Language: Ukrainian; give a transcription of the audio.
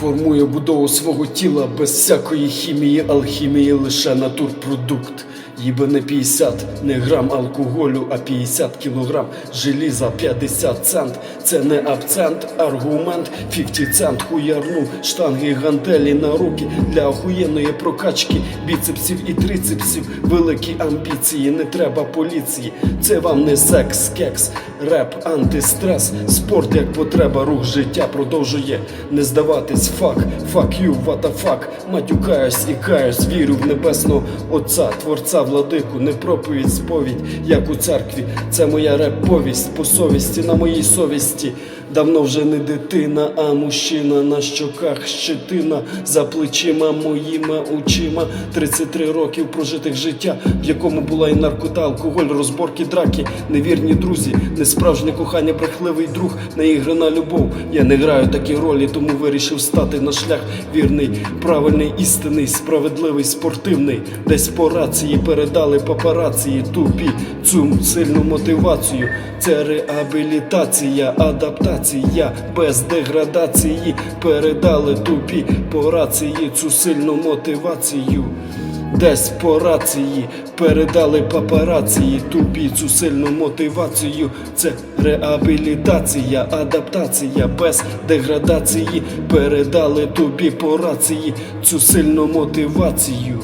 Формує будову свого тіла без всякої хімії, алхімії, лише натурпродукт. Їбе не 50, не грам алкоголю, а 50 кілограм. Желіза, 50 цент. Це не абцент, аргумент, 50 цент хуярну, штанги, гантелі на руки. Для охуєнної прокачки, біцепсів і трицепсів, великі амбіції, не треба поліції. Це вам не секс, кекс, реп, антистрес, спорт як потреба, рух життя продовжує. Не здаватись. Фак, fuck you, what the fuck, матюкаюсь і каюсь, вірю в небесного Отця, Творця, владику, не проповідь, сповідь, як у церкві. Це моя реп-повість по совісті, на моїй совісті. Давно вже не дитина, а мужчина на щоках щетина за плечима моїми очима. 33 років прожитих життя, в якому була і наркота, алкоголь, розборки, драки, невірні друзі, несправжнє кохання, брехливий друг, неіграна любов. Я не граю такі ролі, тому вирішив стати на шлях вірний, правильний, істинний, справедливий, спортивний. Десь по рації передали папарації тупі цю сильну мотивацію. Це реабілітація, адаптація без деградації. Передали тупі по рації цю сильну мотивацію. Десь по рації передали папарації тобі, цю сильну мотивацію. Це реабілітація, адаптація без деградації. Передали тобі по рації цю сильну мотивацію.